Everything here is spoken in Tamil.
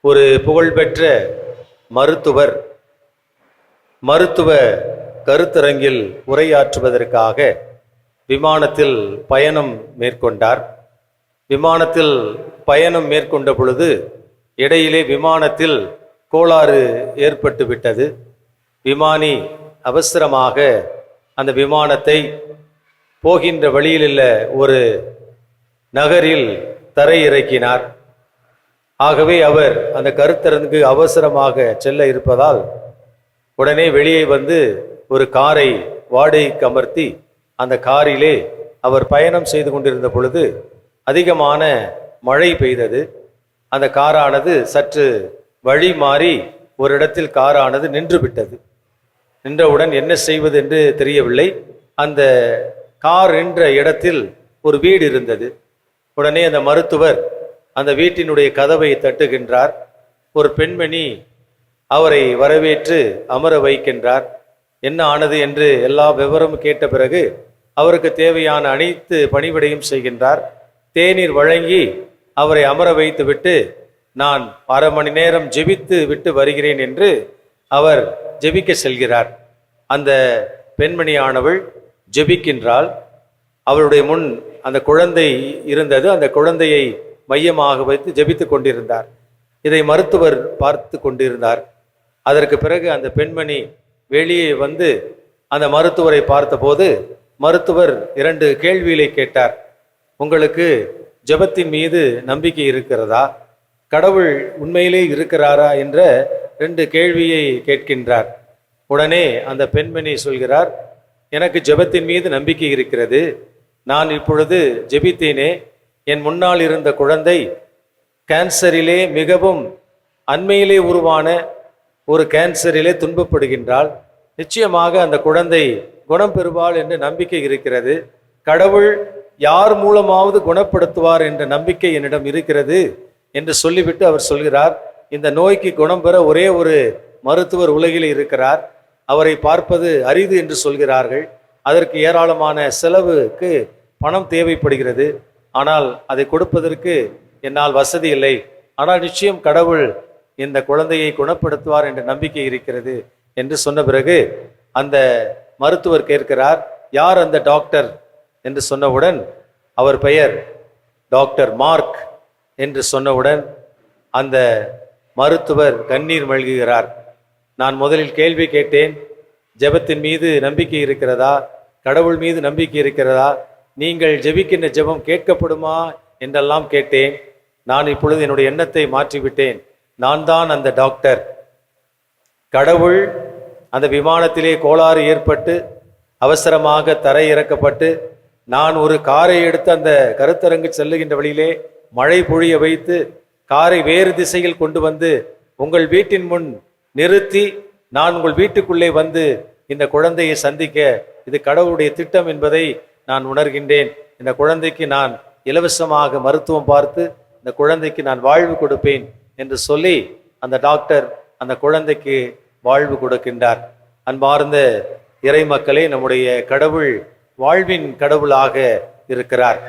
ஒரு புகழ்பெற்ற மருத்துவர் மருத்துவ கருத்தரங்கில் உரையாற்றுவதற்காக விமானத்தில் பயணம் மேற்கொண்டார். விமானத்தில் பயணம் மேற்கொண்ட பொழுது இடையிலே விமானத்தில் கோளாறு ஏற்பட்டு விட்டது. விமானி அவசரமாக அந்த விமானத்தை போகின்ற வழியிலுள்ள ஒரு நகரில் தரையிறக்கினார். ஆகவே அவர் அந்த கருத்தரனுக்கு அவசரமாக செல்ல இருப்பதால் உடனே வெளியே வந்து ஒரு காரை வாடகைக்கு அமர்த்தி அந்த காரிலே அவர் பயணம் செய்து கொண்டிருந்த பொழுது அதிகமான மழை பெய்தது. அந்த காரானது சற்று வழி மாறி ஒரு இடத்தில் காரானது நின்று விட்டது. நின்றவுடன் என்ன செய்வது என்று தெரியவில்லை. அந்த கார் நின்ற இடத்தில் ஒரு வீடு இருந்தது. உடனே அந்த மருத்துவர் அந்த வீட்டினுடைய கதவை தட்டுகின்றார். ஒரு பெண்மணி அவரை வரவேற்று அமர வைக்கின்றார். என்ன ஆனது என்று எல்லா விவரமும் கேட்ட பிறகு அவருக்கு தேவையான அனைத்து பணிவிடையும் செய்கின்றார். தேநீர் வழங்கி அவரை அமர வைத்துவிட்டு நான் அரை மணி நேரம் ஜெபித்து விட்டு வருகிறேன் என்று அவர் ஜெபிக்க செல்கிறார். அந்த பெண்மணியானவள் ஜெபிக்கின்றாள். அவளுடைய முன் அந்த குழந்தை இருந்தது. அந்த குழந்தையை மையமாக வைத்து ஜெபித்துக் கொண்டிருந்தார். இதை மருத்துவர் பார்த்து கொண்டிருந்தார். அதற்கு பிறகு அந்த பெண்மணி வெளியே வந்து அந்த மருத்துவரை பார்த்தபோது மருத்துவர் இரண்டு கேள்விகளை கேட்டார். உங்களுக்கு ஜெபத்தின் மீது நம்பிக்கை இருக்கிறதா? கடவுள் உண்மையிலே இருக்கிறாரா? என்ற ரெண்டு கேள்வியை கேட்கின்றார். உடனே அந்த பெண்மணி சொல்கிறார் எனக்கு ஜெபத்தின் மீது நம்பிக்கை இருக்கிறது. நான் இப்பொழுது ஜெபித்தேனே என் முன்னால் இருந்த குழந்தை கேன்சரிலே மிகவும் அண்மையிலே உருவான ஒரு கேன்சரிலே துன்பப்படுகின்றாள். நிச்சயமாக அந்த குழந்தை குணம் பெறுவாள் என்ற நம்பிக்கை இருக்கிறது. கடவுள் யார் மூலமாவது குணப்படுத்துவார் என்ற நம்பிக்கை என்னிடம் இருக்கிறது என்று சொல்லிவிட்டு அவர் சொல்கிறார். இந்த நோய்க்கு குணம் பெற ஒரே ஒரு மருத்துவர் உலகில் இருக்கிறார். அவரை பார்ப்பது அரிது என்று சொல்கிறார்கள். அதற்கு ஏராளமான செலவுக்கு பணம் தேவைப்படுகிறது. ஆனால் அதை கொடுப்பதற்கு என்னால் வசதி இல்லை. ஆனால் நிச்சயம் கடவுள் இந்த குழந்தையை குணப்படுத்துவார் என்ற நம்பிக்கை இருக்கிறது என்று சொன்ன பிறகு அந்த மருத்துவர் கேட்கிறார் யார் அந்த டாக்டர்? என்று சொன்னவுடன் அவர் பெயர் டாக்டர் மார்க் என்று சொன்னவுடன் அந்த மருத்துவர் கண்ணீர் மல்குகிறார். நான் முதலில் கேள்வி கேட்டேன். ஜெபத்தின் மீது நம்பிக்கை இருக்கிறதா? கடவுள் மீது நம்பிக்கை இருக்கிறதா? நீங்கள் ஜெபிக்கின்ற ஜெபம் கேட்கப்படுமா என்றெல்லாம் கேட்டேன். நான் இப்பொழுது என்னுடைய எண்ணத்தை மாற்றிவிட்டேன். நான் தான் அந்த டாக்டர். கடவுள் அந்த விமானத்திலே கோளாறு ஏற்பட்டு அவசரமாக தரை இறக்கப்பட்டு நான் ஒரு காரை எடுத்து அந்த கருத்தரங்கு செல்லுகின்ற வழியிலே மழை பொழிய வைத்து காரை வேறு திசையில் கொண்டு வந்து உங்கள் வீட்டின் முன் நிறுத்தி நான் உங்கள் வீட்டுக்குள்ளே வந்து இந்த குழந்தையை சந்திக்க இது கடவுளுடைய திட்டம் என்பதை நான் உணர்கின்றேன். இந்த குழந்தைக்கு நான் இலவசமாக மருத்துவம் பார்த்து இந்த குழந்தைக்கு நான் வாழ்வு கொடுப்பேன் என்று சொல்லி அந்த டாக்டர் அந்த குழந்தைக்கு வாழ்வு கொடுக்கின்றார். அன்பார்ந்த இறை மக்களே நம்முடைய கடவுள் வாழ்வின் கடவுளாக இருக்கிறார்.